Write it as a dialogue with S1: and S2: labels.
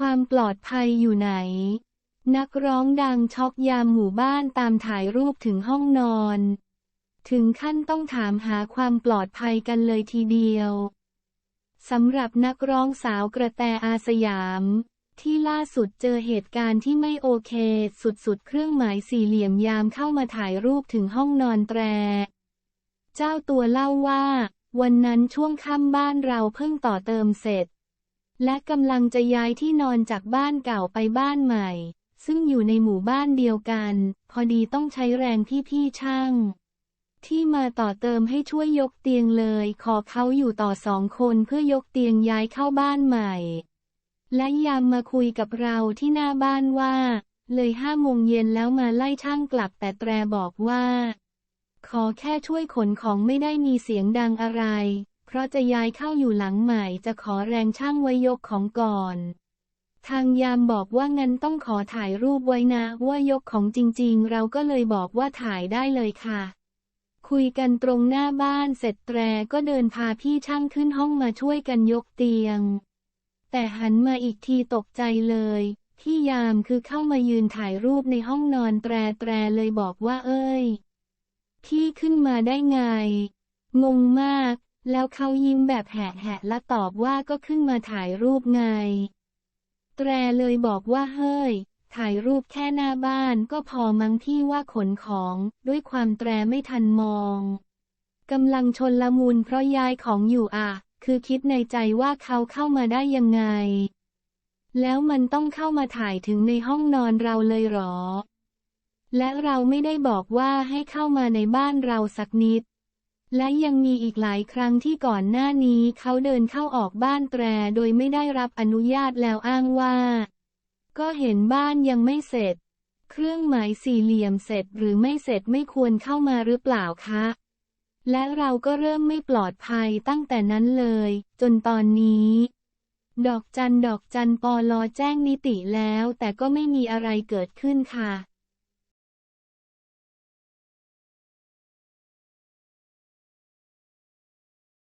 S1: ความปลอดภัยอยู่ไหน นักร้องดังช็อกยามหมู่บ้านตามถ่ายรูปถึงห้องนอน ถึงขั้นต้องถามหาความปลอดภัยกันเลยทีเดียวสำหรับนักร้องสาวกระแตอาสยาม ที่ล่าสุดเจอเหตุการณ์ที่ไม่โอเค สุดๆ เครื่องหมายสี่เหลี่ยมยามเข้ามาถ่ายรูปถึงห้องนอนแตร เจ้าตัวเล่าว่า วันนั้นช่วงค่ำบ้านเราเพิ่งต่อเติมเสร็จ และกำลังจะย้ายที่นอนจากบ้านเก่าไปบ้านใหม่ ซึ่งอยู่ในหมู่บ้านเดียวกัน พอดีต้องใช้แรงพี่ๆช่าง ที่มาต่อเติมให้ช่วยยกเตียงเลย ขอเขาอยู่ต่อสองคนเพื่อยกเตียงย้ายเข้าบ้านใหม่ และยามมาคุยกับเราที่หน้าบ้านว่า เลยห้าโมงเย็นแล้วมาไล่ช่างกลับแต่แตรบอกว่า ขอแค่ช่วยขนของไม่ได้มีเสียงดังอะไร เพราะจะย้ายเข้าอยู่หลังใหม่จะขอแรงช่างไว้ยกของก่อน ทางยามบอกว่างั้นต้องขอถ่ายรูปไว้นะ ว่ายกของจริงๆ เราก็เลยบอกว่าถ่ายได้เลยค่ะ คุยกันตรงหน้าบ้านเสร็จแตรก็เดินพาพี่ช่างขึ้นห้องมาช่วยกันยกเตียง แต่หันมาอีกทีตกใจเลยที่ยามคือเข้ามายืนถ่ายรูปในห้องนอนแตรแตรเลยบอกว่าเอ้ย พี่ขึ้นมาได้ไง งงมาก แล้วเขายิ้มแบบแหะๆและตอบว่าก็ขึ้นมาถ่ายรูปไง แตรเลยบอกว่าเฮ้ย ถ่ายรูปแค่หน้าบ้านก็พอมั้งพี่ว่าขนของด้วยความแตรไม่ทันมองกำลังชนละมุนเพราะย้ายของอยู่อะ คือคิดในใจว่าเขาเข้ามาได้ยังไง แล้วมันต้องเข้ามาถ่ายถึงในห้องนอนเราเลยหรอ และเราไม่ได้บอกว่าให้เข้ามาในบ้านเราสักนิด และยังมีอีกหลายครั้งที่ก่อนหน้านี้เขาเดินเข้าออกบ้านแตรโดยไม่ได้รับอนุญาตแล้วอ้างว่า ก็เห็นบ้านยังไม่เสร็จ เครื่องหมายสี่เหลี่ยมเสร็จหรือไม่เสร็จไม่ควรเข้ามาหรือเปล่าคะ และเราก็เริ่มไม่ปลอดภัยตั้งแต่นั้นเลย จนตอนนี้ ดอกจันดอกจันปอลอแจ้งนิติแล้ว แต่ก็ไม่มีอะไรเกิดขึ้นค่ะ